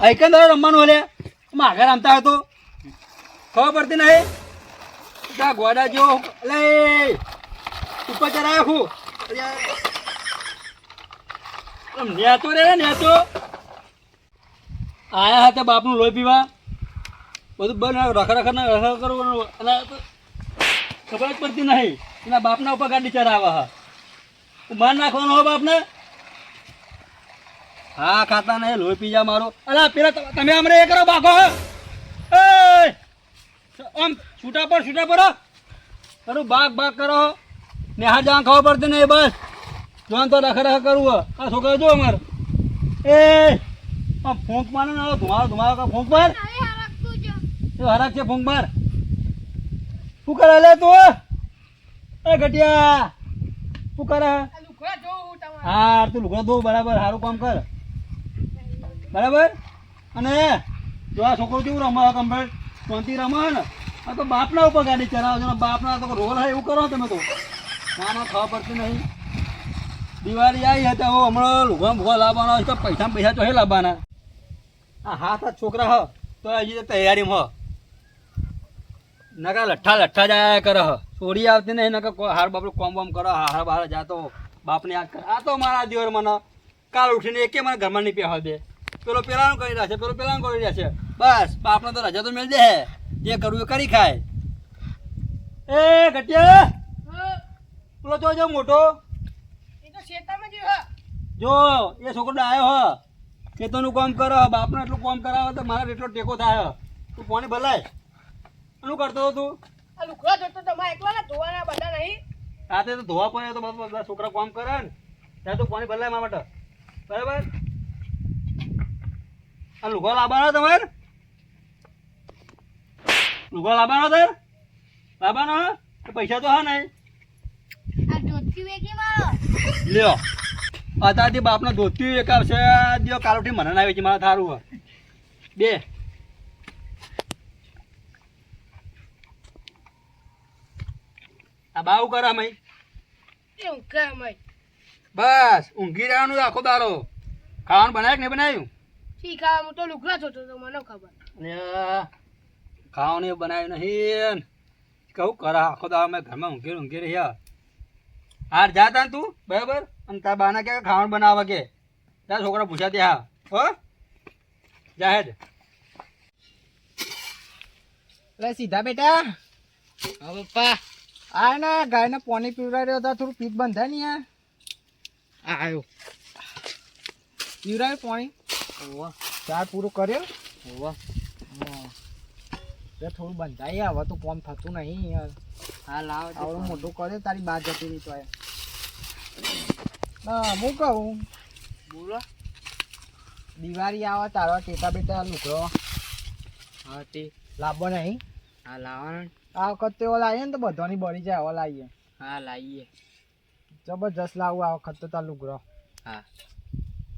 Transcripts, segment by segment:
Icon દાડો રમવાનું હલે? આગળ રમતા હતો ખબર પડતી નહીં? ત્યાં ગોડા જો. એટલે ઉપર ચડાયો હું નેતો રે, નેતો. આયા હતા બાપનું લોહી પીવા. બધું બંધ રખ રખ રખ કરવાનું. અને ખબર જ પડતી નહીં. એના બાપના ઉપર ગાડી ચડાવે હા માર નાખવાનો હો બાપને? હા ખાતા નહીં લોહી પી જા મારો. અલા પેલા તમે અમને એ કરો બાકો આમ છૂટા પર છૂટા પર કરું બાગ બાગ કરો નેહા જાણ ખબર પડતી નહીં બસ. જોવાનું તો રખ રખ કરવું. આ છોકરા જો અમાર. એ ફૂંક મારે ને ધુમાડો ધુમાડો ફૂંક માર. એ હરાક છે ફૂંક માર. શું કરે લે તું એ ઘટિયા શું કરે? હા તું લુગડો ધો બરાબર સારું કામ કર. બરાબર? અને જો આ છોકરો કેવું રમવા કમ્પ્લેટ શાંતિ રમવા ને. આ તો બાપના ઉપર ગાડી ચલાવો છો બાપના તો રોલ હોય એવું કરો તમે તો. ના ખબર પડતી નહીં. દિવાળી આવી હતી હવે હમણાં લુગડા ભૂગા લાવવાના હોય તો પૈસા પૈસા તો હે લાવવાના. આ હાથ હાથ છોકરા હ, તો હજી તૈયારીમાં હ. નકા લઠ્ઠા લઠ્ઠા જાય કરે હ. છોડી આવતી નહીં, નકા હાર બાપડું કોમ બોમ કરો હાર બહાર જાતો. બાપને યાદ કરે. આ તો મારા દિવર મને. કાલ ઉઠીને એકે મને ઘરમાં નહીં પહેવા દે. પેલો પેલાનું કરી રહ્યા છે, પેલો પેલાનું કરી રહ્યા છે. બસ, બાપને તો રજા તો મેળ દે. જે કરવું એ કરી ખાય. એ ઘટિયા. પેલો જો જો મોટો. જો, એ છોકરો આવ્યો હ. ખેતરનું કામ કરો, બાપને એટલું કામ કરાવે તો મારા એટલો ટેકો થાય તું કોને ભલાય. શું કરતો તું? રાતે તો ધોવા પડે તો બધા છોકરા કામ કરે ને ત્યાં તો પાણી ભલાય મારા માટે. બરાબર? આ લુગો લાવવાનો તમારે? લુગો લાવવાનો તર? લાવવાનો? પૈસા તો હા નહીં. લ્યો. અત્યારથી બાપના ધોતી એક આવશે દિયો કાલોથી મને ના આવી છે મારા થારું બે. આ બાવું કરે અમે બસ ઊંઘી રહેવાનું આખો દારો ખાવાનું બનાવ્યું કે નહીં બનાવ્યું? અને ખાવાનું એવું બનાવ્યું નહીં. કહું કરા આખો દાડો મેં ઘરમાં ઊંઘી ઊંઘી રહ્યા. હાર જાતા તું બરાબર? અને તાર બાના કે ખાવાનું બનાવવા કે? તારા છોકરા પૂછ્યા ત્યાં. હા? હો જાહેર લે સીધા બેટા. હા પપ્પા. આ ને ગાયને પાણી પીવડાવ્યો રહ્યો હતા થોડું પીઠ બંધાય ને યાર આવ્યો. પીવડાવ્યું પાણી. ચાર પૂરું કર્યો. હા. તે થોડું બંધાય હવે તો કોમ થતું નહીં યાર. હા લાવ આવડું મોટું કર્યો તારી બા જતી રહી તો હા હું કહું. બોલો. દિવાળી આવે તારા ટેટા બેટા લુકડો હા તે. લાવવો નહીં. હા લાવવાનું. આ વખત તેઓ લાવીએ ને તો બધાની બળી જાય હવે લાવીએ. હા લાવીએ. જબરજસ્ત લાવું આ વખત તો તારું ગ્રહ હા.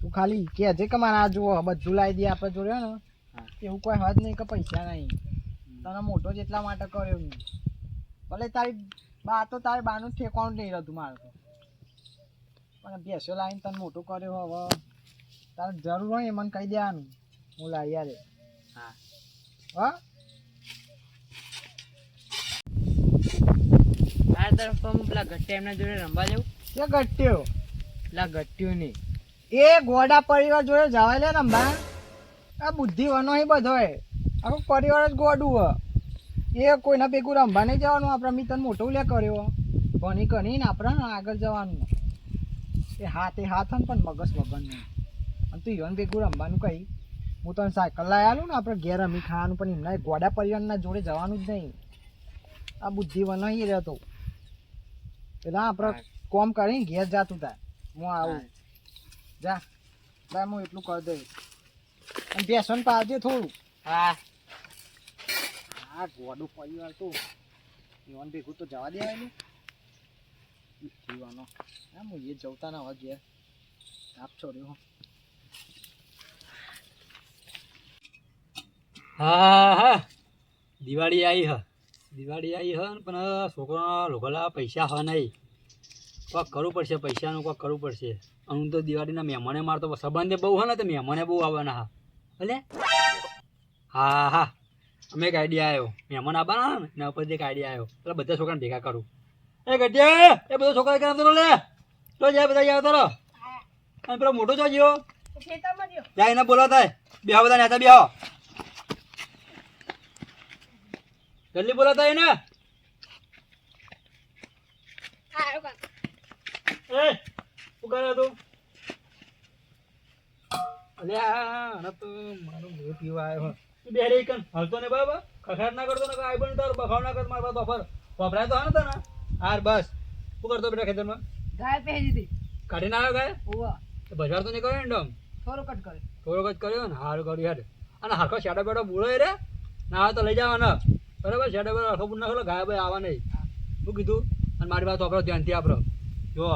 તું ખાલી કે જે કે મારે આ જુઓ બધું લાવી દઈએ આપણે જોડે ને. એવું કોઈ હદ નહીં કે પૈસા નહીં. તને મોટો જેટલા માટે કર્યો નહીં. ભલે તારી બા તો તારી બાનું ઠેકવાનું નહીં રહેતું મારે તો. પણ ભેંસો લાવીને તને મોટું કર્યો હવે. તારે જરૂર હોય એ મને કહી દેવાનું. હું લાવી યારે હા. હા? આ તરફ તો હું પેલા ગટ્ટે એમના જોડે રમવા જાઉં. કે ગટ્યો પેલા ગટ્ટ્યો નહીં એ ગોડા પરિવાર જોડે જવાય લે રમવા આ બુદ્ધિ વનો એ. બધો આખો પરિવાર જ ગોડું હ. એ કોઈના ભેગું રમવા નહીં જવાનું આપણે મી તને મોટો લે કર્યો. ભણી કરીને આપણે આગળ જવાનું. એ હાથે હાથ ને પણ મગજ વગર નહીં. અને તું ઈવન ભેગું રમવાનું કહી. હું તને સાયકલ લઈ આલું ને આપણે ઘેર રમી ખાવાનું પણ એમના ગોડા પરિવારના જોડે જવાનું જ નહીં. આ બુદ્ધિ વનો એ રહેતો. એટલે આપણે કોમ કરીને ઘેર જાતું થાય. હું આવું. જા. જા હું એટલું કરી દઈશ. અને બેસન પાવજે થોડું. હા. હા ગોડું પરિવાર તો. જીવન ભેગું તો જવા દેવાય ને. જીવાનો. હા હું એ જવતા ના હવે ઘેર. આપ છોડ્યો હા હા દિવાળી આવી હ. દિવાળી આવી હ પણ છોકરાના લોકોના પૈસા હ નહીં. કોક કરવું પડશે પૈસાનું કોક કરવું પડશે. અને હું તો દિવાળીના મહેમાને મારતો સંબંધે બહુ હોય ને તો મહેમાને બહુ આવવાના હા. એટલે હા હા. અમે એક આઈડિયા આવ્યો મહેમાન આવવાના ને એના ઉપરથી એક આઈડિયા આવ્યો એટલે બધા છોકરાને ભેગા કરું. એ ગઢિયા એ બધા છોકરા કેમ તો લે. તો જાય બધા જાય તારો અને પેલો મોટો જો ગયો. જાય એને બોલાવતા બે બધા નેતા બેહો. જલ્દી બોલાતા એને એ શું તું? અલ્યા તો મારો મોહ પીવા આવ્યો. તું બે રહી કન હલતો ને બાબા ખખડાટ ના કરતો ને આઈ બન તારો બખાવ ના કર મારા પાસે ઓફર તો હા ને હાર બસ. શું કરતો બેટા ખેતરમાં? ગાય પહેરી હતી કાઢી ના આવ્યો ગાય? ઓવા બજાર તો નહીં કર્યો ને ડમ? થોડું કટ કરે થોડોક જ કર્યો ને? હારું કર્યું હેડ. અને હરખો શેડો બેડો બુળો રે. ના તો લઈ જવાનો. બરાબર છે ડબલ આખો પૂર નાખો ગાય ભાઈ આવા નહીં શું કીધું? અને મારી વાત આપણો ધ્યાનથી આપણો જો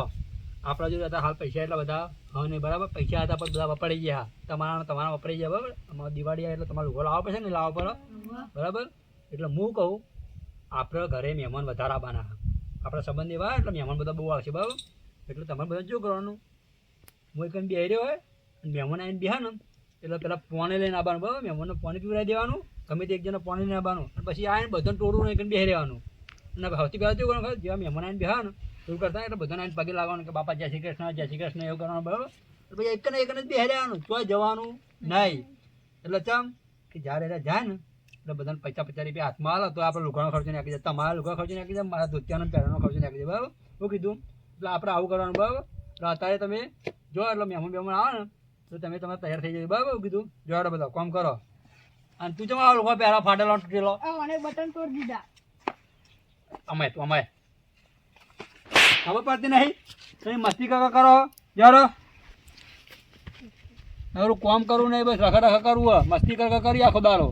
આપણા જો હતા, હાલ પૈસા એટલા બધા, હા નહીં બરાબર, પૈસા હતા, પણ બધા વપરાઈ ગયા. તમારા તમારા વપરાઈ ગયા, બરાબર? અમારે દિવાળી એટલે તમારે લોકો લાવવા પડશે ને, લાવવા પડે. બરાબર? એટલે હું કહું, આપણે ઘરે મહેમાન વધારે આવવાના આપણા સંબંધ એવા એટલે મહેમાન બધા બહુ આવશે, બરાબર? એટલે તમારે બધા શું કરવાનું? હું એક બે રહ્યો હોય, અને મહેમાન આવીને બિહાર એટલે પેલા પોણે લઈને આવવાનું, બરાબર? મહેમાનને પાણી પીવડાવી દેવાનું. ગમે તે એક જણા પાણી ના બાનું પછી આવીને બધાને ટોળું કરીને બેહી રહેવાનું. અને સૌથી પહેલાં શું કરવાનું, જેવા મહેમાન આવીને બેહા ને એવું કરતા એટલે બધાને આવીને પગે લાગવાનું કે બાપા જય શ્રી કૃષ્ણ, જય શ્રી કૃષ્ણ, એવું કરવાનું, બરાબર? પછી એક ને એક જ બેહી રહેવાનું તો જવાનું નહીં. એટલે ચમ કે જ્યારે એટલે જાય ને, એટલે બધાને પૈસા પચાસ રૂપિયા હાથમાં આવે તો આપણે લુગડાનો ખર્ચો નાખી દે, તમારા લુગડા ખર્ચો નાખી દે, મારા ધોતિયાનો પહેરવાનો ખર્ચો નાખી દે, બરાબર? હું કીધું. એટલે આપણે આવું કરવાનું, બરાબર? અત્યારે તમે જો, એટલે મહેમાન મહેમાન આવે ને, તો તમે તમે તૈયાર થઈ જાય બરાબર? કીધું. જો બધા કામ કરો. અને તું જમા લોકો પહેલા ફાટેલો તૂટેલો? અને બટન તોડ દીધા. અમે તો અમે ખબર પડતી નહીં? તમે મસ્તી કાકા કરો યારો મારું કોમ કરવું નહીં બસ રખા રખા કરવું. મસ્તી કાકા કરી આખો દારો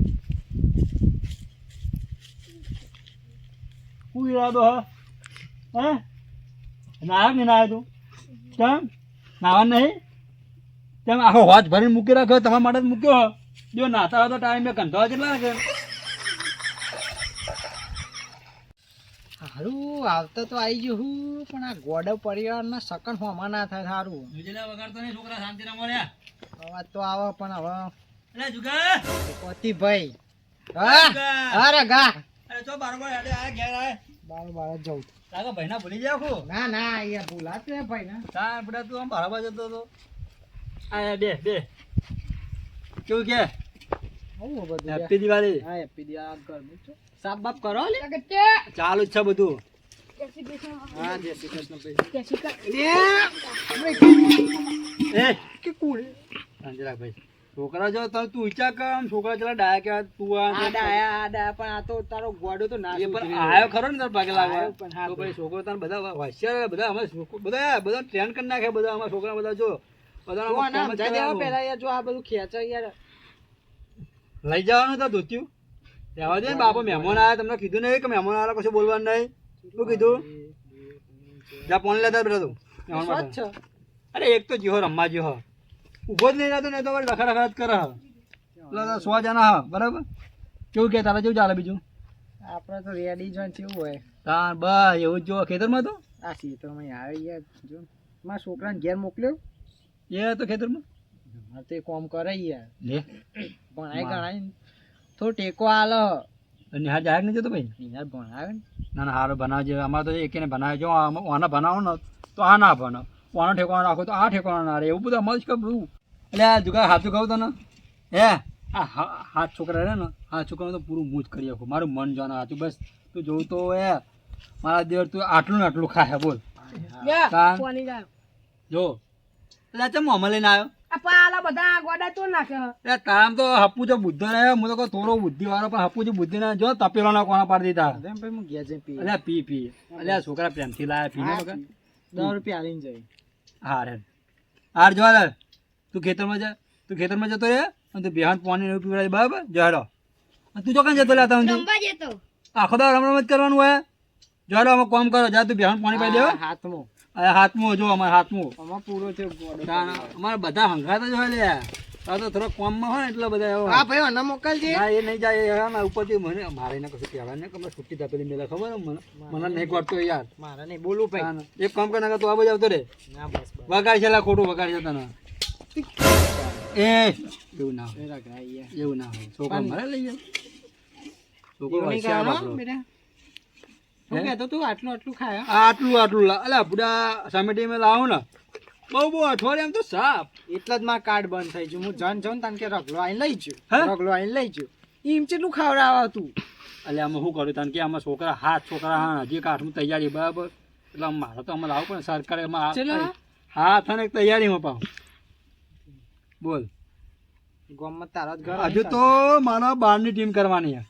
શું ઈરાદો હ? હે? નહીં નાયા તું? કેમ નાવા નહીં? તેમ આખો હોજ ભરીને મૂકી રાખ્યો તમારા માટે જ મૂક્યો હો. જો નાતા હોય તો ટાઈમે કંટાળા કેટલા લાગે સારું આવતા તો આવી ગયું હું પણ આ ગોડ પરિવારના સકન હોમાં ના થાય સારું બીજેલા વગર તો નહીં છોકરા શાંતિ ના મળ્યા અવાજ તો આવે પણ હવે અરે જુગા પતિભાઈ. હા અરે ગા. અરે ચો બારોબાર હેડે આ ઘેર આય. બાર બાર જ લાગો ભાઈ ભાઈના ભૂલી જાવ ખો ના ના અહીંયા ભૂલાત ને ભાઈ ના તા બધા તું આમ બારોબાર જતો હતો. આ બે બે. કેવું કે? હેપી દિવાળી હા હેપી દિવાળી કર મૂકજો. સાફ બાપ કરો લે. ચાલુ છે બધું. હા જય શ્રી કૃષ્ણ એ કે કુડે અંજરા ભાઈ છોકરા જો તો તું ઈચ્છા કર આમ છોકરા ચલા ડાયા કે તું આ ડાયા આ ડાયા પણ આ તો તારો ગોડો તો ના પણ આયો ખરો ને તાર ભાગે લાગવા. તો ભાઈ. છોકરો તને બધા હોશિયાર બધા અમે છોકરો- બધા બધા ટ્રેન કરી નાખે બધા અમારા છોકરા બધા જો. બધા. પહેલા યાર જો આ બધું ખેંચાય યાર. લઈ જવાનું તો ધોત્યું. રહેવા દે બાપો મહેમાન આવ્યા તમને કીધું નહીં કે મહેમાન આવ્યા કશું બોલવાનું નહીં. શું કીધું? જા ફોન લેતા બેટા તું. મહેમાન માટે. અરે એક તો જીહો રમવા જીહો ઊભો જ નહીં રહેતો નહીં તો રખા રખા જ કરે. પેલા સો જણા હા બરાબર? કેવું કે તારે કેવું ચાલે બીજું? આપણે તો રેડી જોઈન કેવું હોય. તાર બસ એવું જ જો ખેતરમાં તો? આ સીતરમાં આવી ગયા જો. મારા છોકરાને ઘેર મોકલ્યો? એ તો ખેતરમાં? હા તે કોમ કરે યાર. લે. ભણાય. ગણાય તો ટેકો આલ. અને હા જાહેર નહીં જતો ભાઈ યાર ભણાવે ને. ના ના હારો બનાવજે. અમારે તો એકને બનાવે. જો આના બનાવો ને તો આ ના બનાવ ઓનો ઠેકાણો રાખો તો આ ઠેકાણો ના રહે. એવું બધું અમારે જ બધું એટલે આ જુગા હાથું કહું તને. હે? આ હાથ છોકરા રહે ને હાથ છોકરાનું તો પૂરું મૂજ કરી આપું. મારું મન જાણે હતું બસ. તું જોઉં તો એ મારા દેવર તું આટલું ને આટલું ખાય બોલ. જો. એટલે તમે મોમાં લઈને આવ્યો? તારામ તો જો બુદ્ધો રહે હું તો થોડો બુદ્ધિ વાળો પણ હપ્પુ જો બુદ્ધિ ના જો તપેલો ના કોણા પાડી દીધા. ભાઈ હું પી. અલ્યા પી પી. અલ્યા છોકરા પ્રેમથી લાયા પીને હા, વગર. રૂપિયા આલીને જાય હા રે હાર જો હાલ તું ખેતરમાં જા. તું ખેતરમાં જતો રે અને તું બિહાન પાણી ને એવું પીવડાવી બરાબર? જો તું અને તું જતો લેતા હું આખો દાડો રમ રમ જ કરવાનું હોય? જો હાલો અમે કામ કરો. જા તું બિહાન પાણી પાઈ દેવા હા, હાથમાં. હાથમાં જો અમારે હાથમું આમાં પૂરો છે અમારે બધા હંગાતા જ હોય લે. આ તો થોડા કોમમાં હોય એટલે બધા હા ભાઈ મને મોકલજે. હા એ નહીં જાય એના ઉપરથી મને મારે એને કશું કહેવાય ને કે છુટ્ટી તાપેલી મેલા ખબર? મને મને નહીં ગોટતો યાર. મારે નહીં બોલવું ભાઈ. એક કામ કર તો આ બધા આવતો રે. ના બસ વગાડ છે ખોટું વગાડ છે તને. એ એવું ના હોય. એવું ના હોય. છોકરો મારે લઈ જાય. છોકરો. બેટા? હે? કહેતો તું આટલું આટલું ખાયા આટલું આટલું અલા બુડા સામેટી મેં લાવું ને. બહુ બહુ અઠવાડિયામાં તો સાપ એટલે જ મારા કાર્ડ બંધ થઈ ગયું. હું જન જઉં તને કે રગલો આઈને લઈ? ગયો રગલો આઈને લઈ ખવડાવા તું? એટલે આમાં શું કર્યું તને કે આમાં છોકરા હાથ છોકરા હા હજી એક તૈયારી બરાબર? એટલે મારે તો આમાં લાવવું પણ સરકારે એમાં હાથ અને તૈયારીમાં પાવ. બોલ. ગામમાં તારા જ ઘર હજુ તો મારા બારની ટીમ કરવાની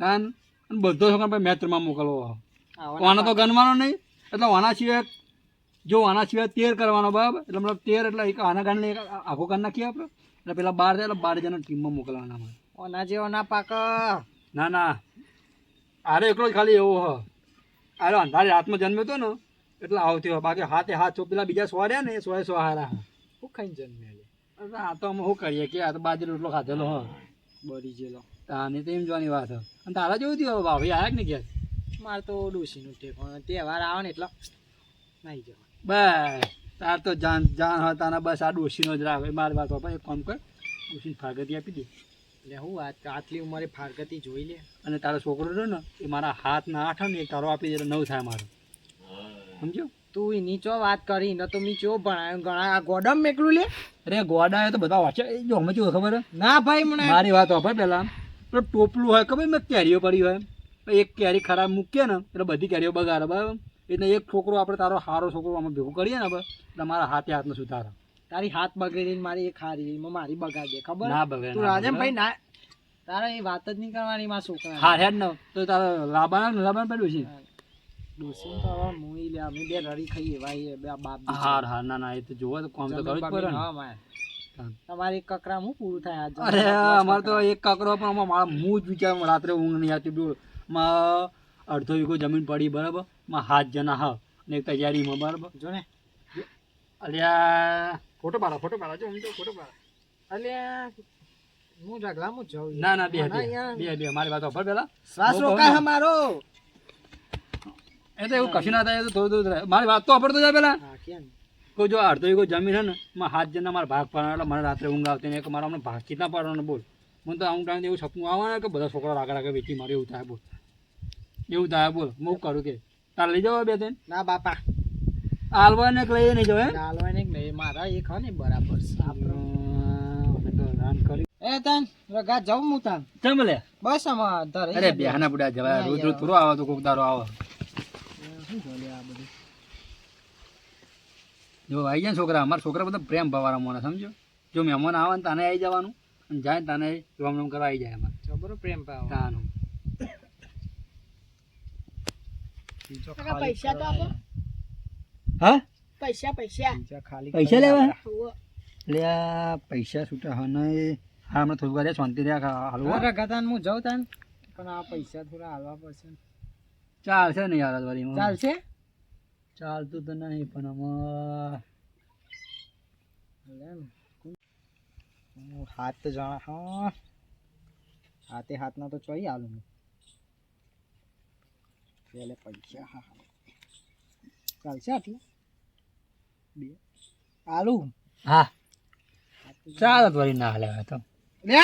તાન અને બધો છોકરા પછી મેચમાં મોકલવો વાના તો ગણવાનો નહીં એટલે વાના સિવાય જો વાના સિવાય તેર કરવાનો બરાબર? એટલે મતલબ તેર એટલે એક આના ગાંડને એક આખો ગાંડ નાખીએ આપણે? એટલે પેલા બાર જાય એટલે બાર જણા ટીમમાં મોકલવાના અમારે. ઓના જેવો ના પાક. ના ના. આરે એકલો જ ખાલી એવો હ આરે અંધારે હાથમાં જન્મ્યો હતો ને એટલે આવતી હોય. બાકી હાથે હાથ છો પેલા બીજા સો રહ્યા ને એ સો સો હારા હું ખાઈને જન્મે એટલે? આ તો અમે શું કરીએ કે આ તો બાજરી રોટલો ખાધેલો હ બરી જેલો તાની તો એમ જોવાની વાત હ અને તારા જેવું થયું ભાભી આવ્યા કે ને ઘેર? મારે તો ડોશીનું ટેકો તહેવાર આવે ને એટલે. નહીં જવા બસ. તાર તો જાન જાન હોય તારા બસ આ ડોસીનો જ રાખે મારી વાત બાપા એક કામ કર. ડોશી ફાગતી આપી દે. એટલે હું આ આટલી ઉંમરે ફારકતી જોઈ લે. અને તારો છોકરો રહ્યો ને એ મારા હાથ ના આઠ ને એ તારો આપી દે નવ થાય મારો. સમજ્યો? તું એની ચો વાત કરી ન તો મી ચો ભણાયો ઘણા આ ગોડમ મેકલું લે? અરે ગોડા તો બધા વાંચે જો અમે કેવું ખબર ના ભાઈ મને મારી વાત વાપર પેલા પેલો ટોપલું હોય ખબર મેં કેરીઓ પડી હોય? એક કેરી ખરાબ મૂકીએ ને એટલે બધી કેરીઓ બગાડે બરાબર? એટલે એક છોકરો આપણે તારો સારો છોકરો આમાં ભેગું કરીએ ને એટલે મારા હાથે હાથનો સુધારો. તારી હાથ બગડી મારી એક હારી એમાં મારી બગાડ દે ખબર? ના બગડે, તું ના રાજન બગડે. ભાઈ ના તારે એ વાત જ નહીં કરવાની મારા છોકરા હા હેડ ન તો તારા લાબાના લાબાના પડ્યું છે? ડોસી તો હવે મુઈ લે અમે બે રડી ખાઈએ ભાઈ બે બાપ. હાર હાર ના ના એ તો જોવો તો કામ તો કરવું જ પડે ને. હા. તમારે એક કકરા હું પૂરું થાય આજ અરે અમારે તો એક કકરો પણ મારા હું જ વિચાર રાત્રે ઊંઘ નહીં આવતી બોલ. માં અડધો વીઘો જમીન પડી બરાબર? માં હાથ જણા હા ને તૈયારીમાં બરાબર? જો ને. અલ્યા. ફોટો પાડો ફોટો પાડો જો જો ફોટો પાડો. અલ્યા હું ઢગલા હું જાઉં ના ના બે બે. બે બે મારી વાત સાંભળ પેલા શ્વાસ રોકાય મારો એ તો એવું કશું ના થાય તો થોડું થોડું મારી વાત તો સાંભળતો જાય પેલા હા કેમ? કોઈ જો અડધો વીઘો જમીન હે ને માં હાથ જણા મારા ભાગ પાડવાનો એટલે મને રાત્રે ઊંઘ આવતી ને એક મારા અમને ભાગ કેટલા પાડવાનો બોલ. મને તો અમુક ટાઈમ એવું સપનું આવે ને કે બધા છોકરા આગળ આગળ વેચી મારે એવું થાય બોલ. એવું થાય બોલ હું કરું કે. તારે લઈ જાવ બે ત્રણ? ના બાપા. આલવાને એક લઈ નહીં જાવ હે ચાલવા ને નહીં મારા એક હા ને બરાબર છે. અમે તો રાન કરી. એ તાન રગા જાઉં હું તાન? કેમ લે. બસ આમાં ધરે. અરે બેહાના બુડા જવાય રોજ રોજ થોડો આવે તો કોક દારો આવે. જો આવી જાય છોકરા અમારા છોકરા બધા પ્રેમ ભાવાળા મને સમજો? જો મહેમાન આવે ને તાને આવી જવાનું અને જાય ને તાને રોમ રોમ કરવા આવી જાય અમારે. જબરો પ્રેમ ભાવ. તાનું. પૈસા તો આપો. હા? પૈસા પૈસા. પૈસા લેવા? એટલે પૈસા છૂટા હા નહીં હા હમણાં થોડું વાર શાંતિ રહ્યા હાલવા રગા હું જાઉં તાન? પણ આ પૈસા થોડા હાલવા પડશે. ચાલશે નહીં યાર વારીમાં ચાલશે? ચાલતું તો નહીં પણ અમાર હાથ તો જાણ હા. હાથે હાથના તો ચોઈ આલુ હું. પેલે પૈસા હા હા. ચાલશે આટલું? બે. આલુ હા. ચાલ વળી ના હાલે તો. લે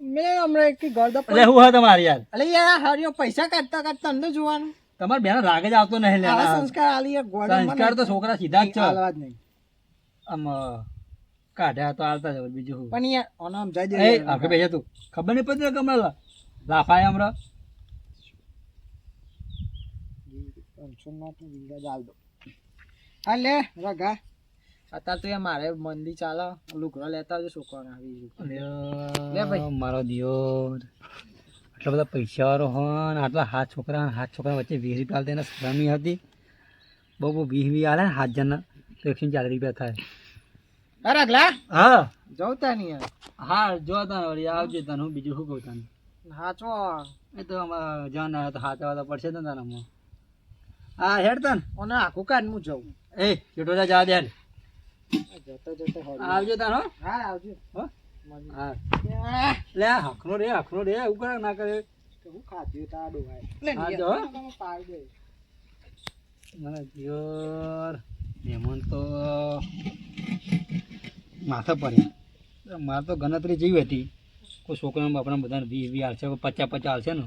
મેં હમણાં એક ગરદો લે હું તમારે યાર. અલે યાર હરિયો પૈસા કાઢતા કાઢતા અંદર જોવાનું. તમારે બેન રાગ જ આવતો નહીં લેવા સંસ્કાર આલી સંસ્કાર તો છોકરા સીધા જ છે. આલવા જ નહીં. આમ કાઢ્યા તો આલતા જ બીજું હું પણ યાર ઓનો સમજાઈ દે એ આખે બેસે તું. ખબર નહીં પડતી કે લાફાય વિંગા દો હા લે રગા અત્યારે તો મારે મંદી ચાલે. લુગડો લેતા આવજો છોકરાને આવી લે ભાઈ. મારો દિયોર. આટલા બધા પૈસા વાળો હોય આટલા હાથ છોકરા હાથ છોકરા વચ્ચે વીસ રૂપિયા આલતા એને શ્રમી હતી. બહુ બહુ વીસ વીસ હાલે ને હાથ જણના. તો એકસો ચાલીસ રૂપિયા થાય. બરાગલા રગલા હા. જવું નહીં હા જો તને વળી આવજે તને હું બીજું શું કહું તને? હાચો. એ તો અમારા જાન આવે તો હાથ આવે તો પડશે ને હું હા હેડ તન. ઓને આખું કાન હું જઉં. એ ચેટો જા જા દે જતો જતો આવજો તારો હા આવજો. હો? લે આ હખનો રે હખનો રે એવું કરે ના કરે. હું તા. મને જ્યોર મહેમાન તો માથા પડ્યા. મારે તો ગણતરી જેવી હતી. કોઈ છોકરાના આપણા બધાને વીસ વી આવશે પચાસ પચાસ આવશે ને.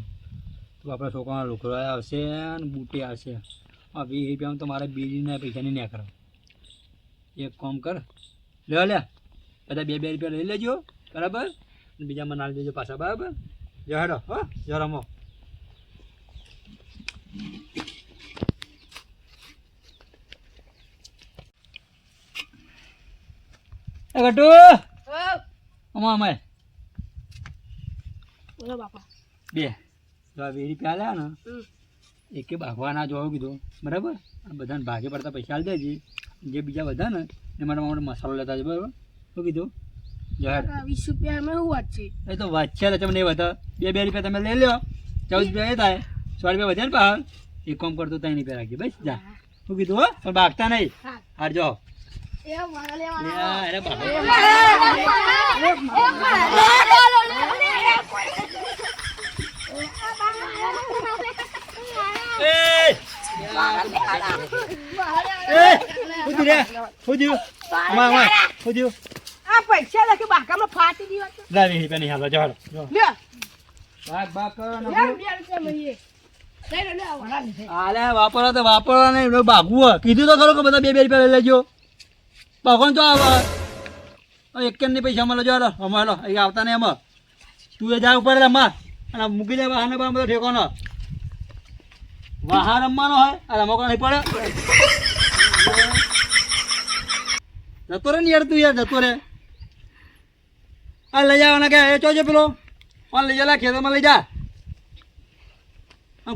તો આપણા છોકરાના લુકડા આવશે ને બુટી આવશે. આ વીસ રૂપિયામાં તો મારે બીજીના પૈસાની નહીં કરો એક કામ કર. લે લે. બધા બે બે રૂપિયા લઈ લેજો બરાબર? બીજામાં નાખી દેજો પાછા બરાબર? જો હેડો હો જો રમો. ગટુ અમા અમાય બોલો બાપા. બે. જો આ ને. એકે ના જોવું કીધું બરાબર? બધાને ભાગે પડતા પૈસા આલી દેજે. જે બીજા બધા ને એ માટે મસાલો લેતા છે બરાબર? શું કીધું જાહેર વીસ રૂપિયા અમે શું વાત છે એ તો વાત છે તમને એ બધા બે બે રૂપિયા તમે લઈ લો ચૌદ રૂપિયા એ થાય સો રૂપિયા વધ્યા ને પાછળ એક કામ કરતો ત્રણ રૂપિયા રાખી બસ જા શું કીધું હો પણ ભાગતા નહીં હાર જો એ મારા લે અરે. એ! એ! થયું રે? આ પૈસા લખી બાકામાં ફાટી દીવા છે લા, વીસ રૂપિયા નહીં હાલો, જો હાલો, જો. લે. ભાગ, ભાગ કરો ને લે બે રૂપિયા મળીએ આલે વાપરો તો વાપરો ને એમને ભાગવું. કીધું તો ખરો કે બધા બે બે રૂપિયા લઈ લેજો. ભગવાન તો આવે એક કેમ પૈસા મળે? જો હાલો અમારે હાલો અહીં આવતા નહીં એમાં તું એ જા ઉપર રમવા અને મૂકી દે વાહન બધો ઠેકોનો. વાહન રમવાનો હોય આ રમો નહીં પડે? જતો રે ને યાર તું યાર જતો રે. આ લઈ જવાના કે એ ચોજો પેલો. પણ લઈ જા ખેતરમાં લઈ જા.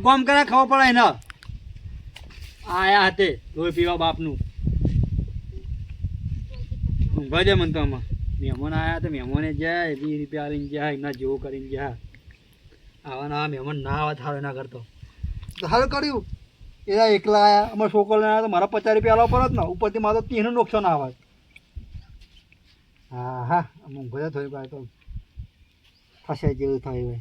કોમ કરે ખબર પડે એના. આયા હાથે, લોહી પીવા બાપનું. ઊંઘવા જાય મને તો આમાં. મહેમાન આયા તો મહેમાને જાય બી રૂપિયા લઈને જાય એમના જેવું કરીને જાય. આવા ના મહેમાન ના આવે થાળે એના કરતો. સારું કર્યું. એના એકલા આવ્યા અમારા છોકરો આવ્યા તો મારા પચાસ રૂપિયા આલવા પડત ને. ઉપરથી મારો તો ત્રીસનું નુકસાન આવે. હા હા દે થોડી વાર તો ફસાઈ જેવું થયું હોય